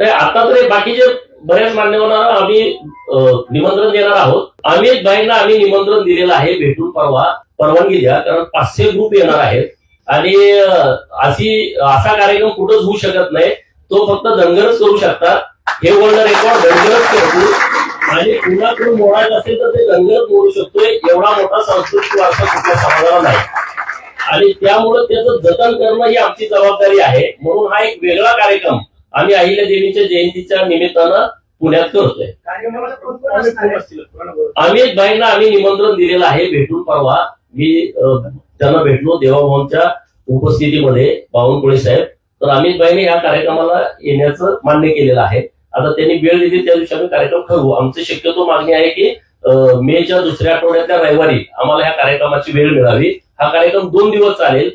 आता तरी बाकीचे बऱ्याच मान्यवरांना आम्ही निमंत्रण देणार आहोत. अमित भाईंना आम्ही निमंत्रण दिलेलं आहे भेटून परवा परवानगी द्या कारण पाचशे ग्रुप येणार आहेत. आणि अशी असा कार्यक्रम कुठंच होऊ शकत नाही. तो फक्त दंगलच करू शकतात. हे वर्ल्ड रेकॉर्ड दंगलच करतो आणि कुणाकडून मोडायचं असेल तर ते दंगलच मोडू शकतोय एवढा मोठा सांस्कृतिक वारसा कुठल्या समाजाला नाही. आणि त्यामुळे त्याचं जतन करणं ही आमची जबाबदारी आहे. म्हणून हा एक वेगळा कार्यक्रम आम्ही अहिल्या देवीच्या जयंतीच्या निमित्तानं पुण्यात करतोय. अमित भाईंना आम्ही निमंत्रण दिलेलं आहे भेटून परवा. मी त्यांना भेटलो देवाभाऊंच्या उपस्थितीमध्ये बावनकुळे साहेब. तर अमित भाईने या कार्यक्रमाला येण्याचं मान्य केलेलं आहे. आता त्यांनी वेळ दिली त्या दिवशी आम्ही कार्यक्रम ठरवू. आमची शक्यतो मागणी आहे की मेच्या दुसऱ्या आठवड्यातल्या रविवारी आम्हाला ह्या कार्यक्रमाची वेळ मिळावी. हा कार्यक्रम दोन दिवस चालेल.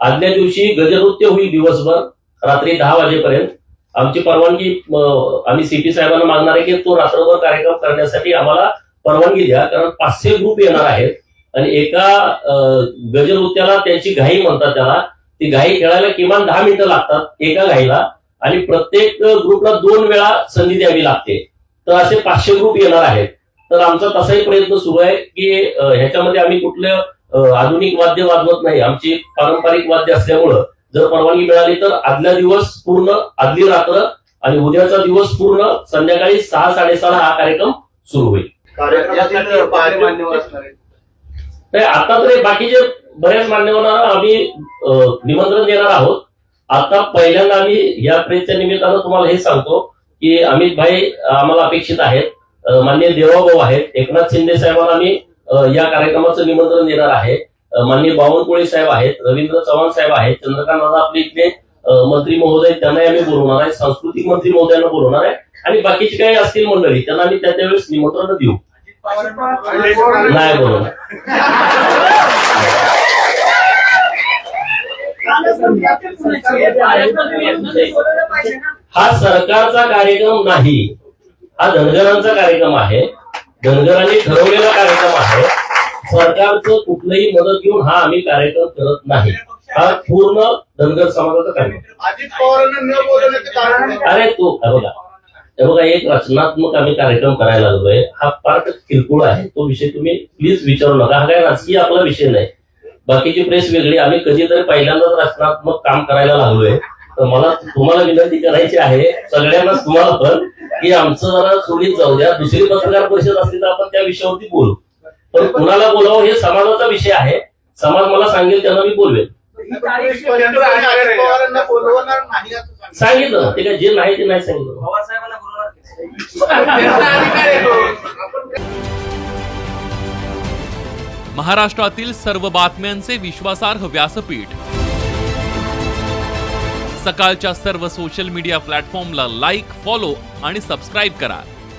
आदल्या दिवशी गजनृत्य होईल दिवसभर रात्री दहा वाजेपर्यंत. आमची परवानगी आम्ही सीपी साहेबांना मागणार आहे की तो रात्रभर कार्यक्रम करण्यासाठी आम्हाला परवानगी द्या कारण पाचशे ग्रुप येणार आहेत आणि एका गजनृत्याला त्याची घाई म्हणतात त्याला. ती घाई खेळायला किमान दहा मिनिटं लागतात एका घाईला आणि प्रत्येक ग्रुपला दोन वेळा संधी द्यावी लागते. तर असे पाचशे ग्रुप येणार आहेत. तर आमचा तसाही प्रयत्न सुरू आहे की ह्याच्यामध्ये आम्ही कुठलं आधुनिक वाद्य वाजवत नाही. आमची पारंपरिक वाद्य असल्यामुळं जर परवानगी मिळाली तर आदल्या दिवस पूर्ण आदली रात्र आणि उद्याचा दिवस पूर्ण संध्याकाळी सहा साडेसहाला हा कार्यक्रम सुरू होईल. तर आता तरी बाकीचे बऱ्याच मान्यवरांना आम्ही निमंत्रण देणार आहोत. आता पहिल्यांदा आम्ही या प्रेसच्या निमित्तानं तुम्हाला हे सांगतो की अमित भाई आम्हाला अपेक्षित आहेत. अं, माननीय देवाभाऊ आहेत. एकनाथ शिंदे साहेबांना आम्ही या कार्यक्रमाचं निमंत्रण देणार आहे. मान्य माननीय बावनकुळे साहेब आहेत रवींद्र चव्हाण साहेब आहेत चंद्रकांत दादा आपले इथले मंत्री महोदय त्यांनाही आम्ही बोलवणार आहे सांस्कृतिक मंत्री महोदयांना बोलवणार आहे. आणि बाकीची काही असतील मंडळी त्यांना आम्ही त्या त्यावेळेस निमंत्रण देऊ. नाही बोलवणार. हा सरकारचा कार्यक्रम नाही. हा धनगरांचा कार्यक्रम आहे. धनगरांनी ठरवलेला कार्यक्रम आहे. सरकारचं कुठलंही मदत घेऊन हा आम्ही कार्यक्रम करत नाही. हा पूर्ण धनगर समाजाचा कार्यक्रम. अजित पवारांना न बोलवण्याचं कारण काय? अरे तो बघा. हे बघा एक रचनात्मक आम्ही कार्यक्रम करायला लागलोय. हा फार किरकोळ आहे. तो विषय तुम्ही प्लीज विचारू नका. हा काय राजकीय आपला विषय नाही. बाकीची प्रेस वेगळी. आम्ही कधीतरी पहिल्यांदाच रचनात्मक काम करायला लागलोय. तर मला तुम्हाला विनंती करायची आहे सगळ्यांनाच तुम्हाला पण की आमचं जरा सोडीत जाऊ द्या. दुसरी पत्रकार परिषद असली तर आपण त्या विषयावरती बोलू. पण कुणाला बोलावं हे समाजाचा विषय आहे. समाज मला सांगेल त्यांना मी बोलवेल. सांगितलं. ते काय जे नाही ते नाही सांगितलं. त्यांचा अधिकार आहे तो. महाराष्ट्रातील सर्व बातम्यांचे विश्वासार्ह व्यासपीठ. सकाळच्या सर्व सोशल मीडिया प्लॅटफॉर्मला लाईक फॉलो आणि सबस्क्राईब करा.